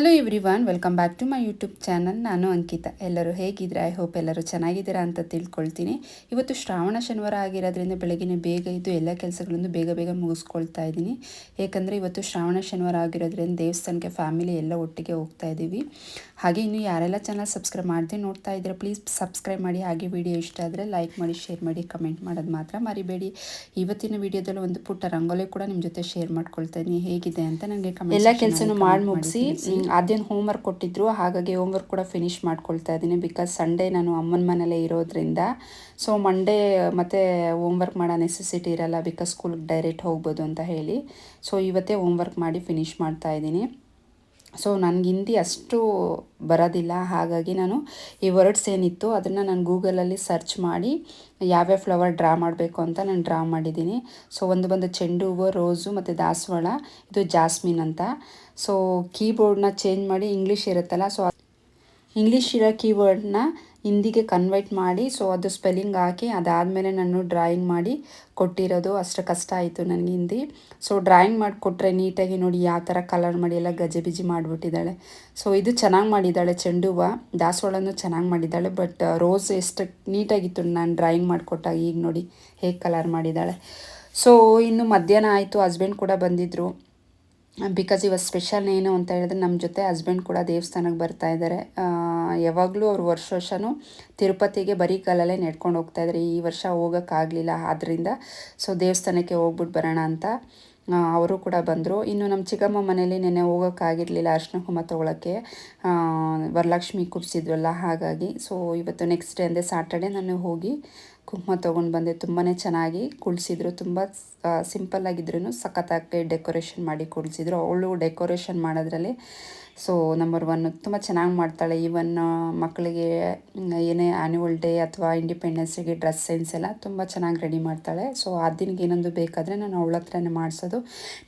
Hello everyone welcome back to my YouTube channel ನಾನು ಅಂಕಿತಾ. ಎಲ್ಲರೂ ಹೇಗಿದ್ರೆ I hope ಎಲ್ಲರೂ ಚೆನ್ನಾಗಿದ್ದೀರಾ ಅಂತ ತಿಳ್ಕೊಳ್ತೀನಿ. ಇವತ್ತು ಶ್ರಾವಣ ಶನಿವಾರ ಆಗಿರೋದ್ರಿಂದ ಬೆಳಗ್ಗೆ ಬೇಗ ಇದ್ದು ಎಲ್ಲ ಕೆಲಸಗಳನ್ನು ಬೇಗ ಬೇಗ ಮುಗಿಸ್ಕೊಳ್ತಾ ಇದ್ದೀನಿ. ಏಕೆಂದರೆ ಇವತ್ತು ಶ್ರಾವಣ ಶನಿವಾರ ಆಗಿರೋದ್ರಿಂದ ದೇವಸ್ಥಾನಕ್ಕೆ ಫ್ಯಾಮಿಲಿ ಎಲ್ಲ ಒಟ್ಟಿಗೆ ಹೋಗ್ತಾ ಇದ್ದೀವಿ. ಹಾಗೆ ಇನ್ನು ಯಾರೆಲ್ಲ ಚಾನಲ್ ಸಬ್ಸ್ಕ್ರೈಬ್ ಮಾಡಿದೆ ನೋಡ್ತಾ ಇದ್ದೀರಾ ಪ್ಲೀಸ್ ಸಬ್ಸ್ಕ್ರೈಬ್ ಮಾಡಿ. ಹಾಗೆ ವಿಡಿಯೋ ಇಷ್ಟ ಆದರೆ ಲೈಕ್ ಮಾಡಿ ಶೇರ್ ಮಾಡಿ ಕಮೆಂಟ್ ಮಾಡೋದು ಮಾತ್ರ ಮರಿಬೇಡಿ. ಇವತ್ತಿನ ವಿಡಿಯೋದಲ್ಲಿ ಒಂದು ಪುಟ್ಟ ರಂಗೋಲಿ ಕೂಡ ನಿಮ್ಮ ಜೊತೆ ಶೇರ್ ಮಾಡ್ಕೊಳ್ತಾ ಇದ್ದೀನಿ. ಹೇಗಿದೆ ಅಂತ ನನಗೆ ಎಲ್ಲ ಕೆಲಸನೂ ಮಾಡಿ ಮುಗಿಸಿ ಅದೇನು ಹೋಮ್ವರ್ಕ್ ಕೊಟ್ಟಿದ್ರು, ಹಾಗಾಗಿ ಹೋಮ್ವರ್ಕ್ ಕೂಡ ಫಿನಿಶ್ ಮಾಡ್ಕೊಳ್ತಾ ಇದ್ದೀನಿ ಬಿಕಾಸ್ ಸಂಡೇ ನಾನು ಅಮ್ಮನ ಮನೇಲೇ ಇರೋದ್ರಿಂದ. ಸೊ ಮಂಡೇ ಮತ್ತು ಹೋಮ್ವರ್ಕ್ ಮಾಡೋ ನೆಸೆಸಿಟಿ ಇರಲ್ಲ ಬಿಕಾಸ್ ಸ್ಕೂಲ್ಗೆ ಡೈರೆಕ್ಟ್ ಹೋಗ್ಬೋದು ಅಂತ ಹೇಳಿ. ಸೊ ಇವತ್ತೇ ಹೋಮ್ವರ್ಕ್ ಮಾಡಿ ಫಿನಿಶ್ ಮಾಡ್ತಾ ಇದ್ದೀನಿ. ಸೊ ನನಗೆ ಹಿಂದಿ ಅಷ್ಟು ಬರೋದಿಲ್ಲ. ಹಾಗಾಗಿ ನಾನು ಈ ವರ್ಡ್ಸ್ ಏನಿತ್ತು ಅದನ್ನು ನಾನು ಗೂಗಲಲ್ಲಿ ಸರ್ಚ್ ಮಾಡಿ ಯಾವ್ಯಾವ ಫ್ಲವರ್ ಡ್ರಾ ಮಾಡಬೇಕು ಅಂತ ನಾನು ಡ್ರಾ ಮಾಡಿದ್ದೀನಿ. ಸೊ ಒಂದು ಬಂದು ಚೆಂಡು ಹೂವು ರೋಸು ಮತ್ತು ದಾಸವಾಳ, ಇದು ಜಾಸ್ಮಿನ್ ಅಂತ. ಸೊ ಕೀಬೋರ್ಡ್ನ ಚೇಂಜ್ ಮಾಡಿ ಇಂಗ್ಲೀಷ್ ಇರುತ್ತಲ್ಲ, ಸೊ ಇಂಗ್ಲೀಷ್ ಇರೋ ಕೀವರ್ಡ್ನ ಹಿಂದಿಗೆ ಕನ್ವರ್ಟ್ ಮಾಡಿ ಸೊ ಅದು ಸ್ಪೆಲ್ಲಿಂಗ್ ಹಾಕಿ, ಅದಾದಮೇಲೆ ನಾನು ಡ್ರಾಯಿಂಗ್ ಮಾಡಿ ಕೊಟ್ಟಿರೋದು. ಅಷ್ಟು ಕಷ್ಟ ಆಯಿತು ನನಗೆ ಹಿಂದಿ. ಸೊ ಡ್ರಾಯಿಂಗ್ ಮಾಡಿಕೊಟ್ರೆ ನೀಟಾಗಿ ನೋಡಿ ಯಾವ ಥರ ಕಲರ್ ಮಾಡಿ ಎಲ್ಲ ಗಜಿಬಿಜಿ ಮಾಡಿಬಿಟ್ಟಿದ್ದಾಳೆ. ಸೊ ಇದು ಚೆನ್ನಾಗಿ ಮಾಡಿದ್ದಾಳೆ ಚೆಂಡು ಹೂವು ದಾಸವಾಳನೂ ಚೆನ್ನಾಗಿ ಮಾಡಿದ್ದಾಳೆ ಬಟ್ ರೋಸ್ ಎಷ್ಟು ನೀಟಾಗಿತ್ತು ನಾನು ಡ್ರಾಯಿಂಗ್ ಮಾಡಿಕೊಟ್ಟಾಗ ಈಗ ನೋಡಿ ಹೇಗೆ ಕಲರ್ ಮಾಡಿದ್ದಾಳೆ. ಸೊ ಇನ್ನು ಮಧ್ಯಾಹ್ನ ಆಯಿತು ಹಸ್ಬೆಂಡ್ ಕೂಡ ಬಂದಿದ್ದರು ಬಿಕಾಸ್ ಇವಾಗ ಸ್ಪೆಷಲ್ ಏನು ಅಂತ ಹೇಳಿದ್ರೆ ನಮ್ಮ ಜೊತೆ ಹಸ್ಬೆಂಡ್ ಕೂಡ ದೇವಸ್ಥಾನಕ್ಕೆ ಬರ್ತಾ ಇದ್ದಾರೆ ಯಾವಾಗಲೂ ಅವ್ರು ವರ್ಷ ವರ್ಷವೂ ತಿರುಪತಿಗೆ ಬರೀ ಕಾಲಲ್ಲೇ ನಡ್ಕೊಂಡು ಹೋಗ್ತಾ ಇದ್ದಾರೆ ಈ ವರ್ಷ ಹೋಗೋಕ್ಕಾಗಲಿಲ್ಲ ಆದ್ದರಿಂದ ಸೊ ದೇವಸ್ಥಾನಕ್ಕೆ ಹೋಗ್ಬಿಟ್ಟು ಬರೋಣ ಅಂತ ಅವರು ಕೂಡ ಬಂದರು. ಇನ್ನು ನಮ್ಮ ಚಿಕ್ಕಮ್ಮ ಮನೇಲಿ ನೆನ್ನೆ ಹೋಗೋಕ್ಕಾಗಿರಲಿಲ್ಲ ಅರ್ಶಿನ ಕುಮ ತೊಗೊಳಕ್ಕೆ. ವರಲಕ್ಷ್ಮಿ ಕುಪ್ಸಿದ್ವಲ್ಲ ಹಾಗಾಗಿ ಸೊ ಇವತ್ತು ನೆಕ್ಸ್ಟ್ ಡೇ ಅಂದರೆ ಸಾಟರ್ಡೆ ನಾನು ಹೋಗಿ ಕುಂಕುಮ ತೊಗೊಂಡು ಬಂದೆ. ತುಂಬಾ ಚೆನ್ನಾಗಿ ಕುಳಿಸಿದ್ರು, ತುಂಬ ಸಿಂಪಲ್ಲಾಗಿದ್ರೂ ಸಖತ್ತಾಗಿ ಡೆಕೋರೇಷನ್ ಮಾಡಿ ಕೊಡಿಸಿದ್ರು. ಅವಳು ಡೆಕೋರೇಷನ್ ಮಾಡೋದ್ರಲ್ಲಿ ಸೊ ನಂಬರ್ ಒನ್ ತುಂಬ ಚೆನ್ನಾಗಿ ಮಾಡ್ತಾಳೆ. ಈವನ್ ಮಕ್ಕಳಿಗೆ ಏನೇ ಆ್ಯನ್ಯುವಲ್ ಡೇ ಅಥವಾ ಇಂಡಿಪೆಂಡೆನ್ಸಿಗೆ ಡ್ರೆಸ್ ಸೆನ್ಸ್ ಎಲ್ಲ ತುಂಬ ಚೆನ್ನಾಗಿ ರೆಡಿ ಮಾಡ್ತಾಳೆ. ಸೊ ಆ ದಿನಕ್ಕೆ ಏನೊಂದು ಬೇಕಾದರೆ ನಾನು ಅವಳ ಹತ್ರನೇ ಮಾಡಿಸೋದು.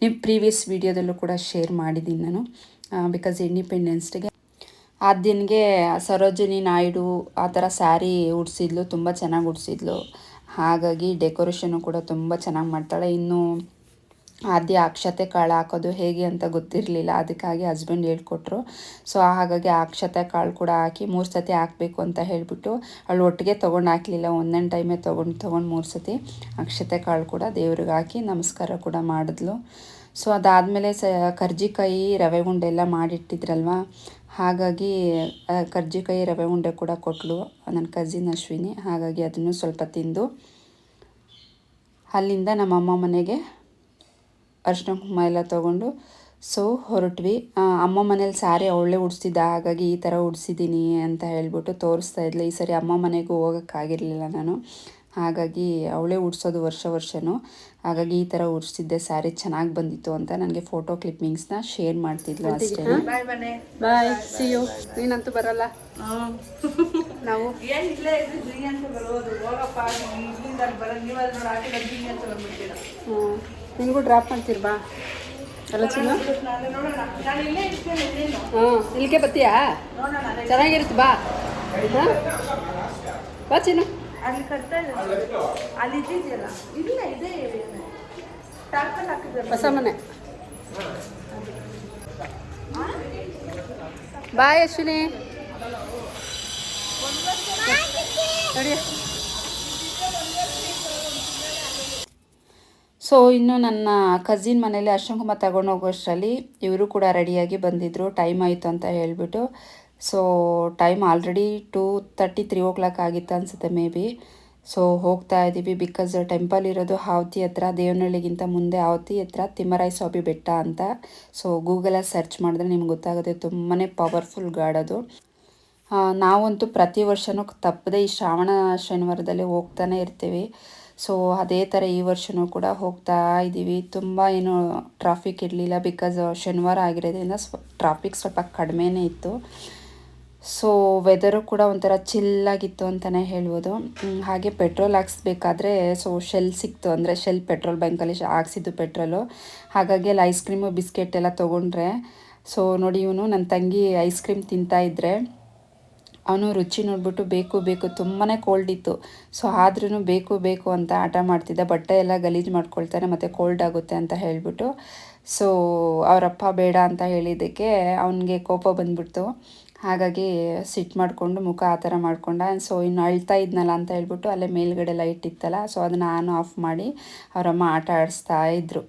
ನೀವು ಪ್ರೀವಿಯಸ್ ವೀಡಿಯೋದಲ್ಲೂ ಕೂಡ ಶೇರ್ ಮಾಡಿದ್ದೀನಿ ನಾನು ಬಿಕಾಸ್ ಇಂಡಿಪೆಂಡೆನ್ಸ್ ಡೇಗೆ ಆ ದಿನಗೆ ಸರೋಜಿನಿ ನಾಯ್ಡು ಆ ಥರ ಸ್ಯಾರಿ ಉಡ್ಸಿದ್ಲು, ತುಂಬ ಚೆನ್ನಾಗಿ ಉಡಿಸಿದ್ಲು. ಹಾಗಾಗಿ ಡೆಕೋರೇಷನು ಕೂಡ ತುಂಬ ಚೆನ್ನಾಗಿ ಮಾಡ್ತಾಳೆ. ಇನ್ನು ಆದ್ಯ ಅಕ್ಷತೆ ಕಾಳು ಹಾಕೋದು ಹೇಗೆ ಅಂತ ಗೊತ್ತಿರಲಿಲ್ಲ. ಅದಕ್ಕಾಗಿ ಹಸ್ಬೆಂಡ್ ಹೇಳ್ಕೊಟ್ರು. ಸೊ ಹಾಗಾಗಿ ಅಕ್ಷತೆ ಕಾಳು ಕೂಡ ಹಾಕಿ ಮೂರು ಸತಿ ಹಾಕಬೇಕು ಅಂತ ಹೇಳಿಬಿಟ್ಟು ಅವಳು ಒಟ್ಟಿಗೆ ತೊಗೊಂಡು ಹಾಕಲಿಲ್ಲ. ಒಂದೊಂದು ಟೈಮೇ ತೊಗೊಂಡು ತೊಗೊಂಡು ಮೂರು ಸತಿ ಅಕ್ಷತೆ ಕಾಳು ಕೂಡ ದೇವ್ರಿಗೆ ಹಾಕಿ ನಮಸ್ಕಾರ ಕೂಡ ಮಾಡಿದ್ಲು. ಸೊ ಅದಾದಮೇಲೆ ಸ ಕರ್ಜಿಕಾಯಿ ರವೆ ಉಂಡೆ ಎಲ್ಲ ಮಾಡಿಟ್ಟಿದ್ರಲ್ವ? ಹಾಗಾಗಿ ಕರ್ಜಿಕಾಯಿ ರವೆ ಉಂಡೆ ಕೂಡ ಕೊಟ್ಟಳು ನನ್ನ ಕಸಿನ್ ಅಶ್ವಿನಿ. ಹಾಗಾಗಿ ಅದನ್ನು ಸ್ವಲ್ಪ ತಿಂದು, ಅಲ್ಲಿಂದ ನಮ್ಮಮ್ಮ ಮನೆಗೆ ಅರ್ಶಿನ ಕುಂಕುಮ ಎಲ್ಲ ತೊಗೊಂಡು ಸೊ ಹೊರಟ್ವಿ. ಅಮ್ಮ ಮನೇಲಿ ಸಾರಿ ಅವಳೇ ಉಡ್ಸಿದ್ದ, ಹಾಗಾಗಿ ಈ ಥರ ಉಡಿಸಿದ್ದೀನಿ ಅಂತ ಹೇಳ್ಬಿಟ್ಟು ತೋರಿಸ್ತಾ ಇದ್ಲು. ಈ ಸರಿ ಅಮ್ಮ ಮನೆಗೂ ಹೋಗೋಕ್ಕಾಗಿರಲಿಲ್ಲ ನಾನು. ಹಾಗಾಗಿ ಅವಳೇ ಉಡ್ಸೋದು ವರ್ಷ ವರ್ಷವೂ ಹಾಗಾಗಿ ಈ ಥರ ಉಡ್ಸಿದ್ದೆ ಸ್ಯಾರಿ ಚೆನ್ನಾಗಿ ಬಂದಿತ್ತು ಅಂತ ನನಗೆ ಫೋಟೋ ಕ್ಲಿಪ್ಪಿಂಗ್ಸ್ನ ಶೇರ್ ಮಾಡ್ತಿದ್ಲು ಅಷ್ಟೇ. ಬಾಯ್ ಸಿ ಯು ನೀನಂತೂ ಬರಲ್ಲ? ನಾವು? ಹ್ಞೂ ನಿನಗೂ ಡ್ರಾಪ್ ಮಾಡ್ತೀರಿ ಬಾ ಅಲ್ಲ ಚಿನ್ನು? ಹ್ಞೂ ಇಲ್ಲಿಗೆ ಬತ್ತೀಯಾ ಚೆನ್ನಾಗಿರುತ್ತೆ ಬಾ. ಹಾಂ? ಬಾ ಚಿನ್ನು. ಅಲ್ಲಿ ಕಟ್ತಾ ಅಲ್ಲಿ ಇದೆಯಲ್ಲ? ಇಲ್ಲ ಇದೆ ಟಾರ್ಪಲ್ ಹಾಕಿದ್ದಾರೆ. ಹೊಸ ಮನೆ. ಬಾಯ್ ಅಶ್ವಿನಿ. ನೋಡಿ. ಸೊ ಇನ್ನು ನನ್ನ ಕಸಿನ್ ಮನೇಲಿ ಅಶ್ವಂಕುಮಾರ್ ತಗೊಂಡೋಗೋಷ್ಟರಲ್ಲಿ ತಗೊಂಡು ಹೋಗೋಷ್ಟರಲ್ಲಿ ಇವರು ಕೂಡ ರೆಡಿಯಾಗಿ ಬಂದಿದ್ದರು ಟೈಮ್ ಆಯಿತು ಅಂತ ಹೇಳಿಬಿಟ್ಟು. So time already two thirty three o'clock ಆಗಿತ್ತು ಅನಿಸುತ್ತೆ ಮೇ ಬಿ ಸೊ ಹೋಗ್ತಾ ಇದ್ದೀವಿ ಬಿಕಾಸ್ ಟೆಂಪಲ್ ಇರೋದು ಹಾವತಿ ಹತ್ರ, ದೇವನಹಳ್ಳಿಗಿಂತ ಮುಂದೆ ಹಾವತಿ ಹತ್ರ ತಿಮ್ಮರಾಯ ಸ್ವಾಮಿ ಬೆಟ್ಟ ಅಂತ. ಸೊ ಗೂಗಲಲ್ಲಿ ಸರ್ಚ್ ಮಾಡಿದ್ರೆ ನಿಮ್ಗೆ ಗೊತ್ತಾಗುತ್ತೆ ತುಂಬಾ ಪವರ್ಫುಲ್ ಗಾಡ್ ಅದು. ನಾವಂತೂ ಪ್ರತಿ ವರ್ಷವೂ ತಪ್ಪದೆ ಈ ಶ್ರಾವಣ ಶನಿವಾರದಲ್ಲಿ ಹೋಗ್ತಾನೆ ಇರ್ತೀವಿ. ಸೊ ಅದೇ ಥರ ಈ ವರ್ಷವೂ ಕೂಡ ಹೋಗ್ತಾ ಇದ್ದೀವಿ ತುಂಬ ಏನು ಟ್ರಾಫಿಕ್ ಇರಲಿಲ್ಲ ಬಿಕಾಸ್ ಶನಿವಾರ ಆಗಿರೋದ್ರಿಂದ ಸ್ವ ಟ್ರಾಫಿಕ್ ಸ್ವಲ್ಪ ಕಡಿಮೆನೇ ಇತ್ತು. ಸೊ ವೆದರು ಕೂಡ ಒಂಥರ ಚಿಲ್ಲಾಗಿತ್ತು ಅಂತಲೇ ಹೇಳ್ಬೋದು. ಹಾಗೆ ಪೆಟ್ರೋಲ್ ಹಾಕ್ಸ್ಬೇಕಾದ್ರೆ ಸೊ ಶೆಲ್ ಸಿಕ್ತು ಅಂದರೆ ಶೆಲ್ ಪೆಟ್ರೋಲ್ ಬ್ಯಾಂಕಲ್ಲಿ ಹಾಕ್ಸಿದ್ದು ಪೆಟ್ರೋಲು ಹಾಗಾಗಿ ಅಲ್ಲಿ ಐಸ್ ಕ್ರೀಮು ಬಿಸ್ಕೆಟ್ ಎಲ್ಲ ತೊಗೊಂಡ್ರೆ ಸೊ ನೋಡಿ ಇವನು ನನ್ನ ತಂಗಿ ಐಸ್ ಕ್ರೀಮ್ ತಿಂತಾಯಿದ್ರೆ ಅವನು ರುಚಿ ನೋಡ್ಬಿಟ್ಟು ಬೇಕು ಬೇಕು ತುಂಬಾ ಕೋಲ್ಡ್ ಇತ್ತು. ಸೊ ಆದ್ರೂ ಬೇಕು ಬೇಕು ಅಂತ ಆಟ ಮಾಡ್ತಿದ್ದ. ಬಟ್ಟೆ ಎಲ್ಲ ಗಲೀಜು ಮಾಡ್ಕೊಳ್ತಾನೆ, ಮತ್ತು ಕೋಲ್ಡ್ ಆಗುತ್ತೆ ಅಂತ ಹೇಳಿಬಿಟ್ಟು. ಸೊ ಅವರಪ್ಪ ಬೇಡ ಅಂತ ಹೇಳಿದ್ದಕ್ಕೆ ಅವನಿಗೆ ಕೋಪ ಬಂದ್ಬಿಡ್ತು. ಹಾಗಾಗಿ ಸಿಟ್ಟು ಮಾಡಿಕೊಂಡು ಮುಖ ಆ ಥರ ಮಾಡ್ಕೊಂಡ ಸೊ ಇನ್ನು ಅಳ್ತಾ ಇದ್ನಲ್ಲ ಅಂತ ಹೇಳ್ಬಿಟ್ಟು ಅಲ್ಲೇ ಮೇಲ್ಗಡೆ ಲೈಟ್ ಇತ್ತಲ್ಲ ಸೊ ಅದನ್ನು ಆನ್ ಆಫ್ ಮಾಡಿ ಅವರಮ್ಮ ಆಟ ಆಡಿಸ್ತಾ ಇದ್ದರು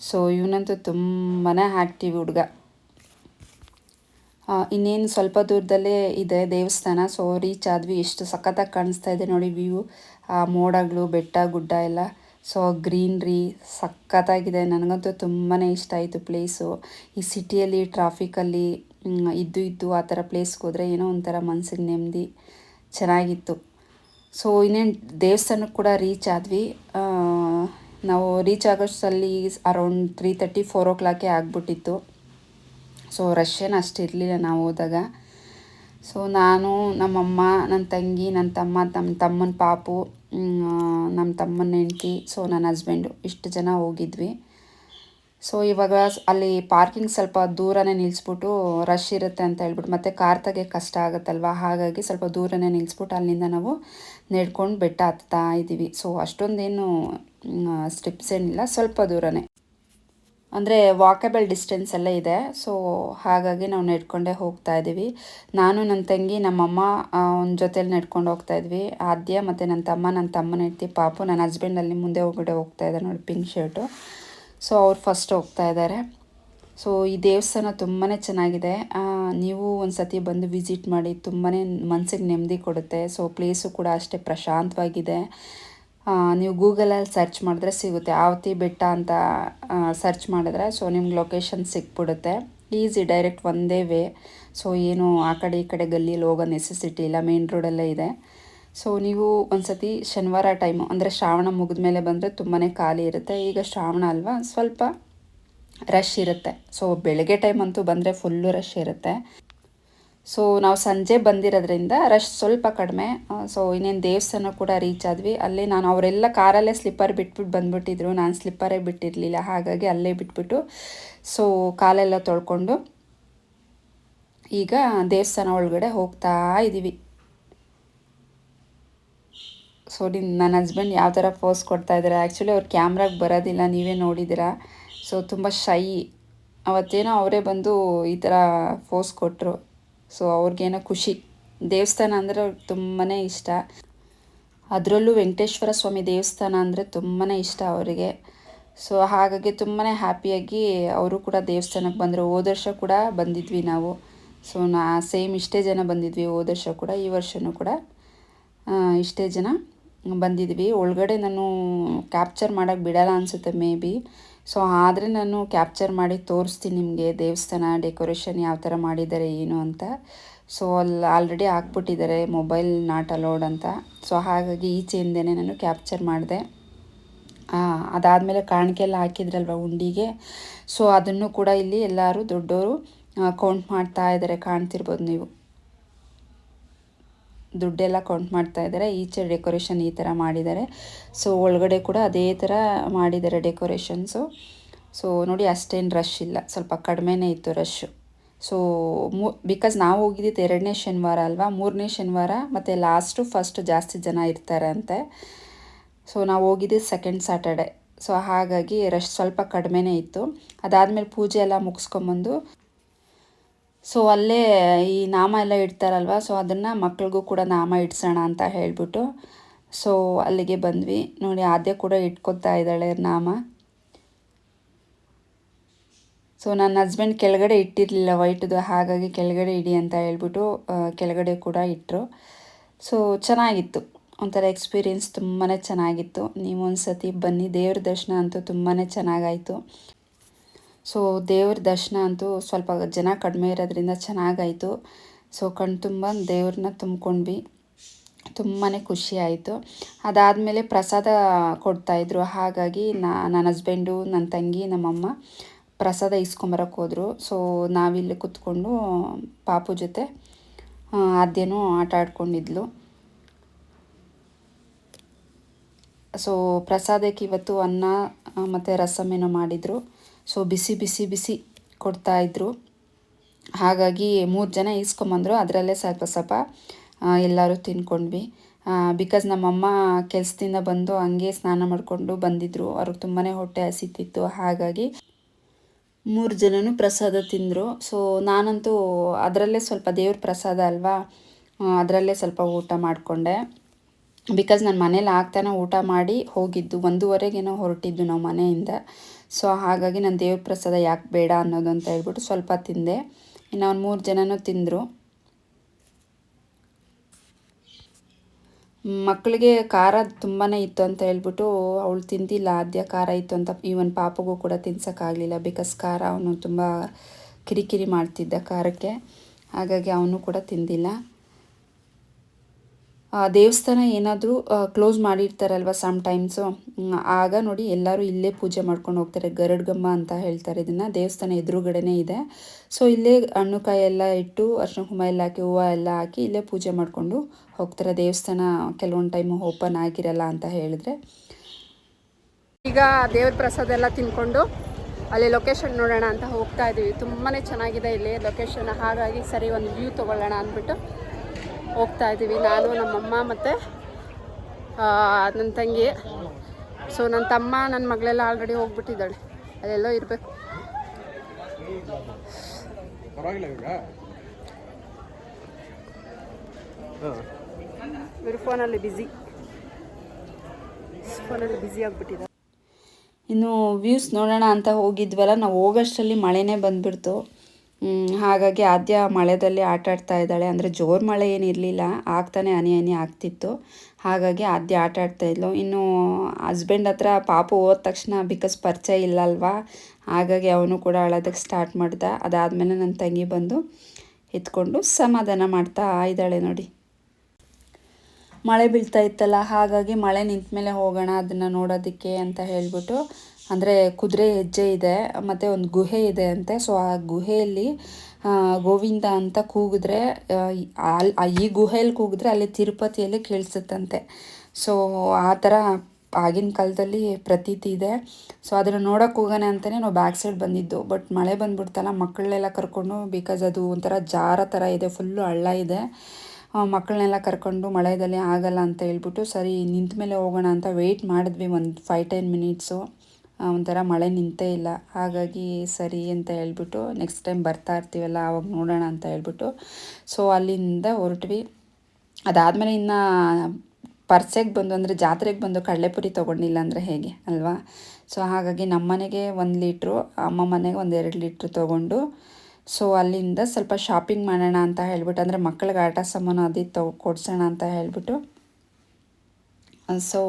ಸೊ ಇವನಂತೂ ತುಂಬಾ ಆ್ಯಕ್ಟಿವ್ ಹುಡುಗ. ಇನ್ನೇನು ಸ್ವಲ್ಪ ದೂರದಲ್ಲೇ ಇದೆ ದೇವಸ್ಥಾನ ಸೊ ರೀಚ್ ಆದ್ವಿ. ಎಷ್ಟು ಸಖತ್ತಾಗಿ ಕಾಣಿಸ್ತಾ ಇದೆ ನೋಡಿ ವ್ಯೂ ಆ, ಮೋಡಗಳು, ಬೆಟ್ಟ, ಗುಡ್ಡ ಎಲ್ಲ. ಸೊ ಗ್ರೀನ್ರಿ ಸಖತ್ತಾಗಿದೆ. ನನಗಂತೂ ತುಂಬಾ ಇಷ್ಟ ಆಯಿತು ಪ್ಲೇಸು ಈ ಸಿಟಿಯಲ್ಲಿ ಟ್ರಾಫಿಕಲ್ಲಿ ಇದ್ದು ಇದ್ದು ಆ ಥರ ಪ್ಲೇಸ್ಗೆ ಹೋದರೆ ಏನೋ ಒಂಥರ ಮನ್ಸಿಗೆ ನೆಮ್ಮದಿ ಚೆನ್ನಾಗಿತ್ತು. ಸೊ ಇನ್ನೇನು ದೇವಸ್ಥಾನಕ್ಕೆ ಕೂಡ ರೀಚ್ ಆದ್ವಿ. ನಾವು ರೀಚ್ ಆಗೋಷ್ಟಲ್ಲಿ ಅರೌಂಡ್ ತ್ರೀ ತರ್ಟಿ ಫೋರ್ ಓ ಕ್ಲಾಕೇ ಆಗಿಬಿಟ್ಟಿತ್ತು. ಸೊ ರಶ್ ಏನು ಅಷ್ಟು ಇರಲಿಲ್ಲ ನಾವು ಹೋದಾಗ. ಸೊ ನಾನು, ನಮ್ಮಮ್ಮ ನನ್ನ ತಂಗಿ ನನ್ನ ತಮ್ಮ ತಮ್ಮ ತಮ್ಮನ ಪಾಪು ನಮ್ಮ ತಮ್ಮನ ಹೆಂಡ್ತಿ ಸೊ ನನ್ನ ಹಸ್ಬೆಂಡು ಇಷ್ಟು ಜನ ಹೋಗಿದ್ವಿ. ಸೊ ಇವಾಗ ಅಲ್ಲಿ ಪಾರ್ಕಿಂಗ್ ಸ್ವಲ್ಪ ದೂರನೇ ನಿಲ್ಲಿಸ್ಬಿಟ್ಟು ರಶ್ ಇರುತ್ತೆ ಅಂತ ಹೇಳ್ಬಿಟ್ಟು ಮತ್ತೆ ಕಾರ್ ತೆಗೆ ಕಷ್ಟ ಆಗುತ್ತಲ್ವ? ಹಾಗಾಗಿ ಸ್ವಲ್ಪ ದೂರನೇ ನಿಲ್ಲಿಸ್ಬಿಟ್ಟು ಅಲ್ಲಿಂದ ನಾವು ನೆಡ್ಕೊಂಡು ಬೆಟ್ಟ ಹತ್ತಾ ಇದ್ದೀವಿ. ಸೊ ಅಷ್ಟೊಂದೇನು ಸ್ಟೆಪ್ಸ್ ಏನಿಲ್ಲ. ಸ್ವಲ್ಪ ದೂರನೇ. ಅಂದರೆ ವಾಕಬಲ್ ಡಿಸ್ಟೆನ್ಸ್ ಎಲ್ಲ ಇದೆ. ಸೊ ಹಾಗಾಗಿ ನಾವು ನಡ್ಕೊಂಡೇ ಹೋಗ್ತಾ ಇದ್ದೀವಿ. ನಾನು, ನನ್ನ ತಂಗಿ, ನಮ್ಮಮ್ಮ ಅವನ ಜೊತೇಲಿ ನಡ್ಕೊಂಡು ಹೋಗ್ತಾ ಇದ್ವಿ. ಆದ್ಯ ಮತ್ತು ನನ್ನ ತಮ್ಮ ನನ್ನ ತಮ್ಮನ ಹೆಂಡ್ತಿ, ಪಾಪು ನನ್ನ ಹಸ್ಬೆಂಡ್ ಅಲ್ಲಿ ಮುಂದೆ ಹೋಗ್ಬಿಟ್ಟೆ ಹೋಗ್ತಾ ಇದ್ದಾರೆ ನೋಡಿ ಪಿಂಕ್ ಶರ್ಟು ಸೊ ಅವ್ರು ಫಸ್ಟ್ ಹೋಗ್ತಾ ಇದ್ದಾರೆ ಸೊ ಈ ದೇವಸ್ಥಾನ ತುಂಬಾ ಚೆನ್ನಾಗಿದೆ. ನೀವು ಒಂದು ಸತಿ ಬಂದು ವಿಸಿಟ್ ಮಾಡಿ ತುಂಬಾ ಮನಸ್ಸಿಗೆ ನೆಮ್ಮದಿ ಕೊಡುತ್ತೆ. ಸೊ ಪ್ಲೇಸು ಕೂಡ ಅಷ್ಟೇ ಪ್ರಶಾಂತವಾಗಿದೆ. ನೀವು ಗೂಗಲಲ್ಲಿ ಸರ್ಚ್ ಮಾಡಿದ್ರೆ ಸಿಗುತ್ತೆ. ಆವತಿ ಬೆಟ್ಟ ಅಂತ ಸರ್ಚ್ ಮಾಡಿದ್ರೆ ಸೊ ನಿಮ್ಗೆ ಲೊಕೇಶನ್ ಸಿಕ್ಬಿಡುತ್ತೆ. ಈಸಿ ಡೈರೆಕ್ಟ್ ಒಂದೇ ವೇ ಸೊ ಏನು ಆ ಕಡೆ ಈ ಕಡೆ ಗಲ್ಲಿಯಲ್ಲಿ ಹೋಗೋ ನೆಸೆಸಿಟಿ ಇಲ್ಲ. ಮೇನ್ ರೋಡಲ್ಲೇ ಇದೆ. ಸೊ ನೀವು ಒಂದ್ಸತಿ ಶನಿವಾರ ಟೈಮು ಅಂದರೆ ಶ್ರಾವಣ ಮುಗಿದ ಮೇಲೆ ಬಂದರೆ ತುಂಬಾ ಖಾಲಿ ಇರುತ್ತೆ. ಈಗ ಶ್ರಾವಣ ಅಲ್ವಾ? ಸ್ವಲ್ಪ ರಶ್ ಇರುತ್ತೆ. ಸೊ ಬೆಳಗ್ಗೆ ಟೈಮ್ ಅಂತೂ ಬಂದರೆ ಫುಲ್ಲು ರಶ್ ಇರುತ್ತೆ. ಸೊ ನಾವು ಸಂಜೆ ಬಂದಿರೋದ್ರಿಂದ ರಶ್ ಸ್ವಲ್ಪ ಕಡಿಮೆ. ಸೊ ಇನ್ನೇನು ದೇವಸ್ಥಾನ ಕೂಡ ರೀಚ್ ಆದ್ವಿ. ಅಲ್ಲಿ ನಾನು ಅವರೆಲ್ಲ ಕಾರಲ್ಲೇ ಸ್ಲಿಪ್ಪರ್ ಬಿಟ್ಬಿಟ್ಟು ಬಂದ್ಬಿಟ್ಟಿದ್ರು. ನಾನು ಸ್ಲಿಪ್ಪರೇ ಬಿಟ್ಟಿರಲಿಲ್ಲ. ಹಾಗಾಗಿ ಅಲ್ಲೇ ಬಿಟ್ಬಿಟ್ಟು ಸೊ ಕಾಲೆಲ್ಲ ತೊಳ್ಕೊಂಡು ಈಗ ದೇವಸ್ಥಾನ ಒಳಗಡೆ ಹೋಗ್ತಾ ಇದ್ದೀವಿ ಸೊ ನಿಮ್ಮ ನನ್ನ ಹಸ್ಬೆಂಡ್ ಯಾವ ಥರ ಫೋಸ್ ಕೊಡ್ತಾ ಇದ್ದಾರೆ. ಆ್ಯಕ್ಚುಲಿ ಅವ್ರು ಕ್ಯಾಮ್ರಾಗೆ ಬರೋದಿಲ್ಲ, ನೀವೇ ನೋಡಿದ್ದೀರಾ? ಸೊ, ತುಂಬ ಶೈ. ಅವತ್ತೇನೋ ಅವರೇ ಬಂದು ಈ ಥರ ಫೋಸ್ ಕೊಟ್ಟರು. ಸೊ, ಅವ್ರಿಗೇನೋ ಖುಷಿ. ದೇವಸ್ಥಾನ ಅಂದರೆ ಅವ್ರಿಗೆ ತುಂಬಾ ಇಷ್ಟ. ಅದರಲ್ಲೂ ವೆಂಕಟೇಶ್ವರ ಸ್ವಾಮಿ ದೇವಸ್ಥಾನ ಅಂದರೆ ತುಂಬಾ ಇಷ್ಟ ಅವರಿಗೆ. ಸೊ, ಹಾಗಾಗಿ ತುಂಬಾ ಹ್ಯಾಪಿಯಾಗಿ ಅವರು ಕೂಡ ದೇವಸ್ಥಾನಕ್ಕೆ ಬಂದರು. ಹೋದ ವರ್ಷ ಕೂಡ ಬಂದಿದ್ವಿ ನಾವು. ಸೊ, ನಾ ಸೇಮ್ ಇಷ್ಟೇ ಜನ ಬಂದಿದ್ವಿ ಹೋದ ವರ್ಷ ಕೂಡ, ಈ ವರ್ಷವೂ ಕೂಡ. ಇಷ್ಟೇ ಜನ. ಬಂದಿದ್ವಿ. ಒಳಗಡೆ ನಾನು ಕ್ಯಾಪ್ಚರ್ ಮಾಡೋಕ್ಕೆ ಬಿಡಲ್ಲ ಅನಿಸುತ್ತೆ ಮೇ ಬಿ. ಸೊ ಆದರೆ ನಾನು ಕ್ಯಾಪ್ಚರ್ ಮಾಡಿ ತೋರಿಸ್ತೀನಿ ನಿಮಗೆ ದೇವಸ್ಥಾನ ಡೆಕೋರೇಷನ್ ಯಾವ ಥರ ಮಾಡಿದ್ದಾರೆ ಏನು ಅಂತ. ಸೊ ಅಲ್ಲಿ ಆಲ್ರೆಡಿ ಹಾಕ್ಬಿಟ್ಟಿದ್ದಾರೆ ಮೊಬೈಲ್ ನಾಟ್ ಅಲೋಡ್ ಅಂತ. ಸೊ ಹಾಗಾಗಿ ಈಚೆಯಿಂದೇ ನಾನು ಕ್ಯಾಪ್ಚರ್ ಮಾಡಿದೆ. ಅದಾದಮೇಲೆ ಕಾಣಿಕೆ ಎಲ್ಲ ಹಾಕಿದ್ರಲ್ವ ಉಂಡಿಗೆ. ಸೊ ಅದನ್ನು ಕೂಡ ಇಲ್ಲಿ ಎಲ್ಲರೂ ದೊಡ್ಡವರು ಕೌಂಟ್ ಮಾಡ್ತಾ ಇದ್ದಾರೆ ಕಾಣ್ತಿರ್ಬೋದು ನೀವು. ದುಡ್ಡೆಲ್ಲ ಕೌಂಟ್ ಮಾಡ್ತಾ ಇದ್ದಾರೆ. ಈಚೆ ಡೆಕೋರೇಷನ್ ಈ ಥರ ಮಾಡಿದ್ದಾರೆ. ಸೊ ಒಳಗಡೆ ಕೂಡ ಅದೇ ಥರ ಮಾಡಿದ್ದಾರೆ ಡೆಕೋರೇಷನ್ಸು ಸೊ ನೋಡಿ ಅಷ್ಟೇನು ರಶ್ ಇಲ್ಲ. ಸ್ವಲ್ಪ ಕಡಿಮೆನೇ ಇತ್ತು ರಶ್ಶು ಸೊ ಮೂ ಬಿಕಾಸ್ ನಾವು ಹೋಗಿದ್ದಿದ್ದು ಎರಡನೇ ಶನಿವಾರ ಅಲ್ವಾ? ಮೂರನೇ ಶನಿವಾರ ಮತ್ತು ಲಾಸ್ಟು ಫಸ್ಟ್ ಜಾಸ್ತಿ ಜನ ಇರ್ತಾರೆ ಅಂತೆ ಸೊ ನಾವು ಹೋಗಿದ್ದು ಸೆಕೆಂಡ್ ಸ್ಯಾಟರ್ಡೆ ಸೊ ಹಾಗಾಗಿ ರಶ್ ಸ್ವಲ್ಪ ಕಡಿಮೆನೇ ಇತ್ತು. ಅದಾದಮೇಲೆ ಪೂಜೆ ಎಲ್ಲ ಮುಗಿಸ್ಕೊಂಬಂದು ಸೊ ಅಲ್ಲೇ ಈ ನಾಮ ಎಲ್ಲ ಇಡ್ತಾರಲ್ವ? ಸೊ ಅದನ್ನು ಮಕ್ಳಿಗೂ ಕೂಡ ನಾಮ ಇಡ್ಸೋಣ ಅಂತ ಹೇಳಿಬಿಟ್ಟು ಸೊ ಅಲ್ಲಿಗೆ ಬಂದ್ವಿ. ನೋಡಿ, ಆದ್ಯ ಕೂಡ ಇಟ್ಕೊತಾ ಇದ್ದಾಳೆ ನಾಮ. ಸೊ ನನ್ನ ಹಸ್ಬೆಂಡ್ ಕೆಳಗಡೆ ಇಟ್ಟಿರಲಿಲ್ಲ ವೈಟ್ದು ಹಾಗಾಗಿ ಕೆಳಗಡೆ ಇಡಿ ಅಂತ ಹೇಳ್ಬಿಟ್ಟು ಕೆಳಗಡೆ ಕೂಡ ಇಟ್ಟರು ಸೊ ಚೆನ್ನಾಗಿತ್ತು. ಒಂಥರ ಎಕ್ಸ್ಪೀರಿಯೆನ್ಸ್ ತುಂಬಾ ಚೆನ್ನಾಗಿತ್ತು. ನೀವು ಒಂದು ಸತಿ ಬನ್ನಿ, ದೇವ್ರ ದರ್ಶನ ಅಂತೂ ತುಂಬಾ ಚೆನ್ನಾಗಾಯಿತು. ಸೊ ದೇವ್ರ ದರ್ಶನ ಅಂತೂ ಸ್ವಲ್ಪ ಜನ ಕಡಿಮೆ ಇರೋದ್ರಿಂದ ಚೆನ್ನಾಗಾಯಿತು. ಸೊ ಕಣ್ ತುಂಬ ದೇವ್ರನ್ನ ತುಂಬ್ಕೊಂಡ್ವಿ. ತುಂಬಾ ಖುಷಿ ಆಯಿತು. ಅದಾದಮೇಲೆ ಪ್ರಸಾದ ಕೊಡ್ತಾಯಿದ್ರು ಹಾಗಾಗಿ ನನ್ನ ಹಸ್ಬೆಂಡು ನನ್ನ ತಂಗಿ, ನಮ್ಮಮ್ಮ ಪ್ರಸಾದ ಇಸ್ಕೊಂಬರಕ್ಕೆ ಹೋದರು. ಸೊ ನಾವಿಲ್ಲಿ ಕೂತ್ಕೊಂಡು ಪಾಪು ಜೊತೆ ಆದ್ಯನೂ ಆಟ ಆಡ್ಕೊಂಡಿದ್ಲು. ಸೊ ಪ್ರಸಾದಕ್ಕೆ ಇವತ್ತು ಅನ್ನ ಮತ್ತು ರಸಮ್ ಏನೋ ಮಾಡಿದರು. ಸೊ ಬಿಸಿ ಬಿಸಿ ಬಿಸಿ ಕೊಡ್ತಾಯಿದ್ರು ಹಾಗಾಗಿ ಮೂರು ಜನ ಈಸ್ಕೊಂಬಂದರು. ಅದರಲ್ಲೇ ಸ್ವಲ್ಪ ಸ್ವಲ್ಪ ಎಲ್ಲರೂ ತಿನ್ಕೊಂಡ್ವಿ. ಬಿಕಾಸ್ ನಮ್ಮಮ್ಮ ಕೆಲಸದಿಂದ ಬಂದು ಹಂಗೆ ಸ್ನಾನ ಮಾಡಿಕೊಂಡು ಬಂದಿದ್ದರು ಅವ್ರಿಗೆ ತುಂಬಾ ಹೊಟ್ಟೆ ಹಸಿತಿತ್ತು. ಹಾಗಾಗಿ ಮೂರು ಜನನು ಪ್ರಸಾದ ತಿಂದರು. ಸೊ ನಾನಂತೂ ಅದರಲ್ಲೇ ಸ್ವಲ್ಪ ದೇವ್ರ ಪ್ರಸಾದ ಅಲ್ವಾ? ಅದರಲ್ಲೇ ಸ್ವಲ್ಪ ಊಟ ಮಾಡಿಕೊಂಡೆ. ಬಿಕಾಸ್ ನಾನು ಮನೇಲಿ ಆಗ್ತಾನೆ ಊಟ ಮಾಡಿ ಹೋಗಿದ್ದು. ಒಂದೂವರೆಗೇನೋ ಹೊರಟಿದ್ದು ನಾವು ಮನೆಯಿಂದ. ಸೊ ಹಾಗಾಗಿ ನಾನು ದೇವ್ರ ಪ್ರಸಾದ ಯಾಕೆ ಬೇಡ ಅನ್ನೋದು ಅಂತ ಹೇಳ್ಬಿಟ್ಟು ಸ್ವಲ್ಪ ತಿಂದೆ. ಇನ್ನು ಅವ್ನು ಮೂರು ಜನನೂ ತಿಂದರು. ಮಕ್ಕಳಿಗೆ ಖಾರ ತುಂಬಾ ಇತ್ತು ಅಂತ ಹೇಳ್ಬಿಟ್ಟು ಅವಳು ತಿಂದಿಲ್ಲ. ಆದ್ಯ ಖಾರ ಇತ್ತು ಅಂತ ಈವನ್ ಪಾಪಗೂ ಕೂಡ ತಿನ್ಸೋಕ್ಕಾಗಲಿಲ್ಲ ಬಿಕಾಸ್ ಖಾರ ಅವನು ತುಂಬ ಕಿರಿಕಿರಿ ಮಾಡ್ತಿದ್ದ ಖಾರಕ್ಕೆ. ಹಾಗಾಗಿ ಅವನು ಕೂಡ ತಿಂದಿಲ್ಲ. ದೇವಸ್ಥಾನ ಏನಾದರೂ ಕ್ಲೋಸ್ ಮಾಡಿರ್ತಾರಲ್ವ ಸಮ್ ಟೈಮ್ಸು ಆಗ ನೋಡಿ ಎಲ್ಲರೂ ಇಲ್ಲೇ ಪೂಜೆ ಮಾಡ್ಕೊಂಡು ಹೋಗ್ತಾರೆ. ಗರಡ್ಗಮ್ಮ ಅಂತ ಹೇಳ್ತಾರೆ ಇದನ್ನು. ದೇವಸ್ಥಾನ ಎದುರುಗಡೆನೇ ಇದೆ. ಸೊ ಇಲ್ಲೇ ಹಣ್ಣು ಕಾಯಿ ಎಲ್ಲ ಇಟ್ಟು, ಅರ್ಶಿನ ಕುಂಕುಮ ಎಲ್ಲ ಹಾಕಿ, ಹೂವು ಎಲ್ಲ ಹಾಕಿ ಇಲ್ಲೇ ಪೂಜೆ ಮಾಡಿಕೊಂಡು ಹೋಗ್ತಾರೆ. ದೇವಸ್ಥಾನ ಕೆಲವೊಂದು ಟೈಮು ಓಪನ್ ಆಗಿರಲ್ಲ ಅಂತ ಹೇಳಿದ್ರೆ. ಈಗ ದೇವ್ರ ಪ್ರಸಾದ ಎಲ್ಲ ತಿನ್ಕೊಂಡು ಅಲ್ಲಿ ಲೊಕೇಶನ್ ನೋಡೋಣ ಅಂತ ಹೋಗ್ತಾ ಇದ್ದೀವಿ ತುಂಬಾ ಚೆನ್ನಾಗಿದೆ ಇಲ್ಲಿ ಲೊಕೇಶನ್ ಹಾಗಾಗಿ ಸರಿ, ಒಂದು ವ್ಯೂ ತೊಗೊಳ್ಳೋಣ ಅಂದ್ಬಿಟ್ಟು. ಹೋಗ್ತಾ ಇದ್ದೀವಿ. ನಾನು ನಮ್ಮಮ್ಮ ಮತ್ತು ನನ್ನ ತಂಗಿ. ಸೊ ನನ್ನ ತಮ್ಮ ನನ್ನ ಮಗಳೆಲ್ಲ ಆಲ್ರೆಡಿ ಹೋಗ್ಬಿಟ್ಟಿದ್ದಾಳೆ. ಅಲ್ಲೆಲ್ಲೋ ಇರಬೇಕು. ಪರವಾಗಿಲ್ಲ ಈಗ ಇವ್ರ ಫೋನಲ್ಲಿ ಬ್ಯುಸಿ ಫೋನಲ್ಲಿ ಬ್ಯುಸಿ ಆಗಿಬಿಟ್ಟಿದ್ದಾರೆ. ಇನ್ನು ವ್ಯೂಸ್ ನೋಡೋಣ ಅಂತ ಹೋಗಿದ್ವಲ್ಲ ನಾವು ಹೋಗೋಷ್ಟರಲ್ಲಿ ಮಳೆನೇ ಬಂದ್ಬಿಡ್ತು. ಹಾಗಾಗಿ ಆದ್ಯ ಮಳೆದಲ್ಲಿ ಆಟ ಆಡ್ತಾ ಇದ್ದಾಳೆ. ಅಂದರೆ ಜೋರು ಮಳೆ ಏನಿರಲಿಲ್ಲ ಆಗ್ತಾನೆ ಹನಿ ಹನಿ ಆಗ್ತಿತ್ತು. ಹಾಗಾಗಿ ಆದ್ಯ ಆಟ ಆಡ್ತಾ ಇದ್ಲು. ಇನ್ನು ಹಸ್ಬೆಂಡ್ ಹತ್ರ ಪಾಪು ಹೋದ ತಕ್ಷಣ ಬಿಕಾಸ್ ಪರಿಚಯ ಇಲ್ಲ ಅಲ್ವಾ ಹಾಗಾಗಿ ಅವನು ಕೂಡ ಅಳೋದಕ್ಕೆ ಸ್ಟಾರ್ಟ್ ಮಾಡ್ದ. ಅದಾದಮೇಲೆ ನನ್ನ ತಂಗಿ ಬಂದು ಎತ್ಕೊಂಡು ಸಮಾಧಾನ ಮಾಡ್ತಾ ಇದ್ದಾಳೆ ನೋಡಿ. ಮಳೆ ಬೀಳ್ತಾ ಇತ್ತಲ್ಲ, ಹಾಗಾಗಿ ಮಳೆ ನಿಂತ ಮೇಲೆ ಹೋಗೋಣ, ಅದನ್ನು ನೋಡೋದಕ್ಕೆ ಅಂತ ಹೇಳಿಬಿಟ್ಟು ಅಂದರೆ ಕುದುರೆ ಹೆಜ್ಜೆ ಇದೆ, ಮತ್ತು ಒಂದು ಗುಹೆ ಇದೆ ಅಂತೆ. ಸೊ ಆ ಗುಹೆಯಲ್ಲಿ ಗೋವಿಂದ ಅಂತ ಕೂಗಿದ್ರೆ ಅಲ್ಲಿ ಈ ಗುಹೆಯಲ್ಲಿ ಕೂಗಿದ್ರೆ ಅಲ್ಲಿ ತಿರುಪತಿಯಲ್ಲಿ ಕೇಳಿಸುತ್ತಂತೆ. ಸೊ ಆ ಥರ ಆಗಿನ ಕಾಲದಲ್ಲಿ ಪ್ರತೀತಿ ಇದೆ. ಸೊ ಅದನ್ನು ನೋಡೋಕೆ ಹೋಗೋಣ ಅಂತಲೇ ನಾವು ಬ್ಯಾಕ್ ಸೈಡ್ ಬಂದಿದ್ದು. ಬಟ್ ಮಳೆ ಬಂದ್ಬಿಡ್ತಲ್ಲ ಮಕ್ಕಳನ್ನೆಲ್ಲ ಕರ್ಕೊಂಡು ಬಿಕಾಸ್ ಅದು ಒಂಥರ ಜಾರ ಥರ ಇದೆ ಫುಲ್ಲು ಹಳ್ಳ ಇದೆ. ಮಕ್ಕಳನ್ನೆಲ್ಲ ಕರ್ಕೊಂಡು ಮಳೆಯಲ್ಲಿ ಆಗಲ್ಲ ಅಂತ ಹೇಳ್ಬಿಟ್ಟು, ಸರಿ ನಿಂತ ಮೇಲೆ ಹೋಗೋಣ ಅಂತ ವೆಯ್ಟ್ ಮಾಡಿದ್ವಿ ಒಂದು ಫೈವ್ ಟೆನ್ ಮಿನಿಟ್ಸು ಒಂಥರ ಮಳೆ ನಿಂತೇ ಇಲ್ಲ. ಹಾಗಾಗಿ ಸರಿ ಅಂತ ಹೇಳ್ಬಿಟ್ಟು ನೆಕ್ಸ್ಟ್ ಟೈಮ್ ಬರ್ತಾ ಇರ್ತೀವಲ್ಲ, ಆವಾಗ ನೋಡೋಣ ಅಂತ ಹೇಳ್ಬಿಟ್ಟು. ಸೊ ಅಲ್ಲಿಂದ ಹೊರಟ್ವಿ. ಅದಾದಮೇಲೆ ಇನ್ನು ಪರ್ಸೆಗೆ ಬಂದು ಅಂದರೆ ಜಾತ್ರೆಗೆ ಬಂದು ಕಡಲೆಪುರಿ ತೊಗೊಂಡಿಲ್ಲ ಅಂದರೆ ಹೇಗೆ ಅಲ್ವಾ? ಸೊ ಹಾಗಾಗಿ ನಮ್ಮ ಮನೆಗೆ ಒಂದು ಲೀಟ್ರು, ಅಮ್ಮ ಮನೆಗೆ ಒಂದು ಎರಡು ಲೀಟ್ರು ತೊಗೊಂಡು ಸೊ ಅಲ್ಲಿಂದ ಸ್ವಲ್ಪ ಶಾಪಿಂಗ್ ಮಾಡೋಣ ಅಂತ ಹೇಳ್ಬಿಟ್ಟು, ಅಂದರೆ ಮಕ್ಕಳಿಗೆ ಆಟ ಸಾಮಾನು ಅದು ತೊ ಕೊಡ್ಸೋಣ ಅಂತ ಹೇಳ್ಬಿಟ್ಟು ಸೊ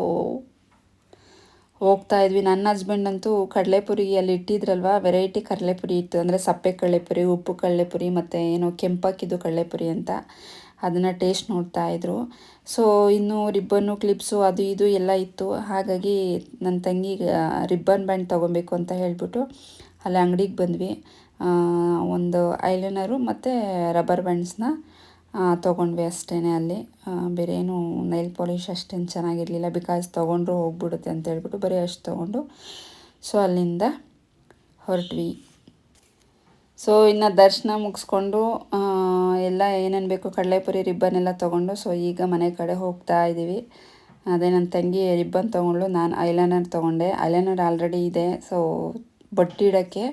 ಹೋಗ್ತಾ ಇದ್ವಿ. ನನ್ನ ಹಸ್ಬೆಂಡ್ ಅಂತೂ ಕಡಲೆಪುರಿ ಅಲ್ಲಿ ಇಟ್ಟಿದ್ರಲ್ವ? ವೆರೈಟಿ ಕಡಲೆಪುರಿ ಇತ್ತು. ಅಂದರೆ ಸಪ್ಪೆ ಕಡಲೆಪುರಿ, ಉಪ್ಪು ಕಡಲೆಪುರಿ ಮತ್ತು ಏನೋ ಕೆಂಪಕ್ಕಿದ್ದು ಕಡಲೆಪುರಿ ಅಂತ ಅದನ್ನು ಟೇಸ್ಟ್ ನೋಡ್ತಾ ಇದ್ರು. ಸೊ ಇನ್ನು ರಿಬ್ಬನ್ನು ಕ್ಲಿಪ್ಸು ಅದು ಇದು ಎಲ್ಲ ಇತ್ತು. ಹಾಗಾಗಿ ನನ್ನ ತಂಗಿಗೆ ರಿಬ್ಬನ್ ಬ್ಯಾಂಡ್ ತೊಗೊಬೇಕು ಅಂತ ಹೇಳಿಬಿಟ್ಟು ಅಲ್ಲಿ ಅಂಗಡಿಗೆ ಬಂದ್ವಿ. ಒಂದು ಐಲೈನರು ಮತ್ತು ರಬ್ಬರ್ ಬ್ಯಾಂಡ್ಸ್ನ ತೊಗೊಂಡ್ವಿ ಅಷ್ಟೇ ಅಲ್ಲಿ. ಬೇರೆ ಏನು ನೈಲ್ ಪಾಲಿಷ್ ಅಷ್ಟೇನು ಚೆನ್ನಾಗಿರಲಿಲ್ಲ. ಬಿಕಾಸ್ ತೊಗೊಂಡ್ರು ಹೋಗ್ಬಿಡುತ್ತೆ ಅಂತ ಹೇಳ್ಬಿಟ್ಟು ಬರೀ ಅಷ್ಟು ತೊಗೊಂಡು ಸೊ ಅಲ್ಲಿಂದ ಹೊರಟ್ವಿ. ಸೊ ಇನ್ನು ದರ್ಶನ ಮುಗಿಸ್ಕೊಂಡು ಎಲ್ಲ ಏನೇನು ಬೇಕು ಕಡಲೆಪುರಿ, ರಿಬ್ಬನ್ ಎಲ್ಲ ತೊಗೊಂಡು ಸೊ ಈಗ ಮನೆ ಕಡೆ ಹೋಗ್ತಾ ಇದ್ದೀವಿ ಅದೇ ನನ್ನ ತಂಗಿ ರಿಬ್ಬನ್ ತೊಗೊಂಡು ನಾನು ಐಲೈನರ್ ತೊಗೊಂಡೆ. ಐಲೈನರ್ ಆಲ್ರೆಡಿ ಇದೆ ಸೊ ಬೊಟ್ಟಿಡೋಕ್ಕೆ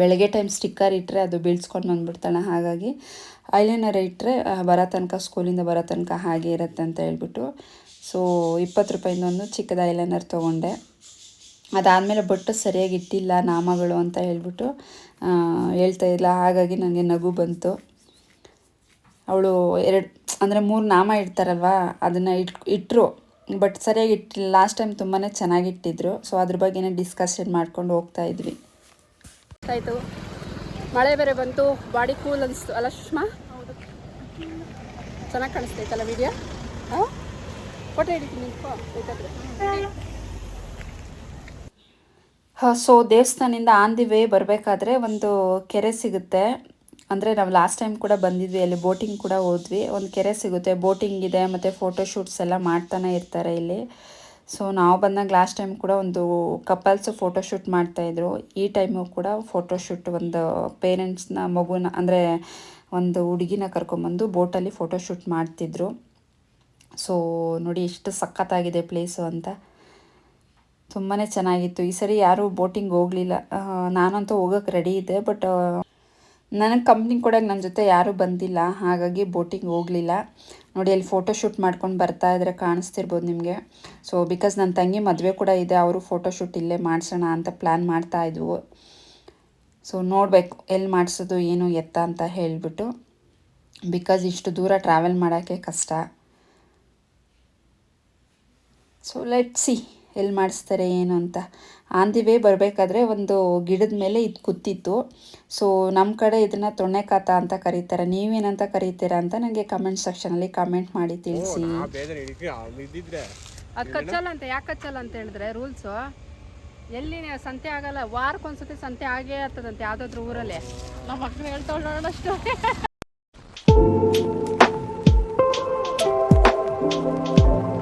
ಬೆಳಗ್ಗೆ ಟೈಮ್ ಸ್ಟಿಕ್ಕರ್ ಇಟ್ಟರೆ ಅದು ಬೀಳ್ಸ್ಕೊಂಡು ಬಂದ್ಬಿಡ್ತಾಳೆ. ಹಾಗಾಗಿ ಐಲೈನರ್ ಇಟ್ಟರೆ ಬರೋ ತನಕ ಸ್ಕೂಲಿಂದ ಬರೋ ತನಕ ಹಾಗೆ ಇರುತ್ತೆ ಅಂತ ಹೇಳ್ಬಿಟ್ಟು. ಸೊ ಇಪ್ಪತ್ತು ರೂಪಾಯಿಂದ ಒಂದು ಚಿಕ್ಕದ ಐಲೈನರ್ ತೊಗೊಂಡೆ. ಅದಾದಮೇಲೆ ಬಟ್ಟು ಸರಿಯಾಗಿ ಇಟ್ಟಿಲ್ಲ, ನಾಮಗಳು ಅಂತ ಹೇಳ್ಬಿಟ್ಟು ಹೇಳ್ತಾ ಇಲ್ಲ. ಹಾಗಾಗಿ ನನಗೆ ನಗು ಬಂತು. ಅವಳು ಎರಡು, ಅಂದರೆ ಮೂರು ನಾಮ ಇಡ್ತಾರಲ್ವ, ಅದನ್ನು ಇಟ್ ಇಟ್ಟರು ಬಟ್ ಸರಿಯಾಗಿ ಇಟ್ಟಿಲ್ಲ. ಲಾಸ್ಟ್ ಟೈಮ್ ತುಂಬಾ ಚೆನ್ನಾಗಿಟ್ಟಿದ್ರು ಸೊ ಅದ್ರ ಬಗ್ಗೆನೇ ಡಿಸ್ಕಷನ್ ಮಾಡ್ಕೊಂಡು ಹೋಗ್ತಾ ಇದ್ವಿ. ಆಯಿತು ಮಳೆ ಬೇರೆ ಬಂತು, ಬಾಡಿ ಕೂಲ್ ಅನಿಸ್ತು. ಅಲ್ಲ ಸುಷ್ಮಾ? ಚೆನ್ನಾಗಿ ಕಾಣಿಸ್ತೈತಲ್ಲ ವಿಡಿಯೋ ಹಾಂ? ಫೋಟೋ ಹಿಡಿತೀನಿ ಸೊ ದೇವಸ್ಥಾನದಿಂದ ಆನ್ ದಿ ವೇ ಬರಬೇಕಾದ್ರೆ ಒಂದು ಕೆರೆ ಸಿಗುತ್ತೆ. ಅಂದರೆ ನಾವು ಲಾಸ್ಟ್ ಟೈಮ್ ಕೂಡ ಬಂದಿದ್ವಿ, ಅಲ್ಲಿ ಬೋಟಿಂಗ್ ಕೂಡ ಹೋದ್ವಿ. ಒಂದು ಕೆರೆ ಸಿಗುತ್ತೆ, ಬೋಟಿಂಗ್ ಇದೆ, ಮತ್ತು ಫೋಟೋ ಶೂಟ್ಸ್ ಎಲ್ಲ ಮಾಡ್ತಾನೆ ಇರ್ತಾರೆ ಇಲ್ಲಿ. ಸೊ ನಾವು ಬಂದಾಗ ಲಾಸ್ಟ್ ಟೈಮ್ ಕೂಡ ಒಂದು ಕಪಲ್ಸ್ ಫೋಟೋಶೂಟ್ ಮಾಡ್ತಾಯಿದ್ರು ಈ ಟೈಮು ಕೂಡ ಫೋಟೋಶೂಟ್ ಒಂದು ಪೇರೆಂಟ್ಸ್ನ ಮಗುನ, ಅಂದರೆ ಒಂದು ಹುಡುಗಿನ ಕರ್ಕೊಂಬಂದು ಬೋಟಲ್ಲಿ ಫೋಟೋಶೂಟ್ ಮಾಡ್ತಿದ್ರು. ಸೊ ನೋಡಿ ಎಷ್ಟು ಸಖತ್ತಾಗಿದೆ ಪ್ಲೇಸು ಅಂತ. ತುಂಬಾ ಚೆನ್ನಾಗಿತ್ತು. ಈ ಸರಿ ಯಾರೂ ಬೋಟಿಂಗ್ ಹೋಗಲಿಲ್ಲ. ನಾನಂತೂ ಹೋಗೋಕ್ಕೆ ರೆಡಿ ಇದೆ ಬಟ್ ನನಗೆ ಕಂಪ್ನಿ ಕೊಡೋಕೆ ನನ್ನ ಜೊತೆ ಯಾರೂ ಬಂದಿಲ್ಲ. ಹಾಗಾಗಿ ಬೋಟಿಂಗ್ ಹೋಗಲಿಲ್ಲ. ನೋಡಿ, ಅಲ್ಲಿ ಫೋಟೋಶೂಟ್ ಮಾಡ್ಕೊಂಡು ಬರ್ತಾ ಇದ್ರೆ ಕಾಣಿಸ್ತಿರ್ಬೋದು ನಿಮಗೆ. ಸೊ ಬಿಕಾಸ್ ನನ್ನ ತಂಗಿ ಮದುವೆ ಕೂಡ ಇದೆ, ಅವರು ಫೋಟೋಶೂಟ್ ಇಲ್ಲೇ ಮಾಡಿಸೋಣ ಅಂತ ಪ್ಲ್ಯಾನ್ ಮಾಡ್ತಾ ಇದ್ವು. ಸೊ ನೋಡಬೇಕು ಎಲ್ಲಿ ಮಾಡಿಸೋದು, ಏನು ಎತ್ತ ಅಂತ ಹೇಳಿಬಿಟ್ಟು. ಬಿಕಾಸ್ ಇಷ್ಟು ದೂರ ಟ್ರಾವೆಲ್ ಮಾಡೋಕ್ಕೆ ಕಷ್ಟ. ಸೊ ಲೆಟ್ ಸಿ ಎಲ್ಲಿ ಮಾಡಿಸ್ತಾರೆ ಏನು ಅಂತ. ಆನ್ ದಿ ವೇ ಬರಬೇಕಾದ್ರೆ ಒಂದು ಗಿಡದ ಮೇಲೆ ಇದು ಕೂತಿತ್ತು. ಸೊ ನಮ್ಮ ಕಡೆ ಇದನ್ನು ತೊಣ್ಣೆಕಾತ ಅಂತ ಕರೀತಾರೆ. ನೀವೇನಂತ ಕರೀತೀರಾ ಅಂತ ನನಗೆ ಕಮೆಂಟ್ ಸೆಕ್ಷನಲ್ಲಿ ಕಮೆಂಟ್ ಮಾಡಿ ತಿಳಿಸಿ. ಅದು ಕಚ್ಚಲ್ಲ ಅಂತ ಯಾಕೆ ಕಚ್ಚಲ್ಲ ಅಂತ ಹೇಳಿದ್ರೆ ರೂಲ್ಸು ಎಲ್ಲಿ ಸಂತೆ ಆಗಲ್ಲ ವಾರಕ್ಕೊಂದ್ಸತಿ ಸಂತೆ ಆಗೇ ಆಗ್ತದಂತೆ ಯಾವುದಾದ್ರೂ ಊರಲ್ಲಿ. ನಮ್ಮ ಮಕ್ಕಳು ಹೇಳ್ತಾಳೆ ನೋಡೋಣ ಅಷ್ಟು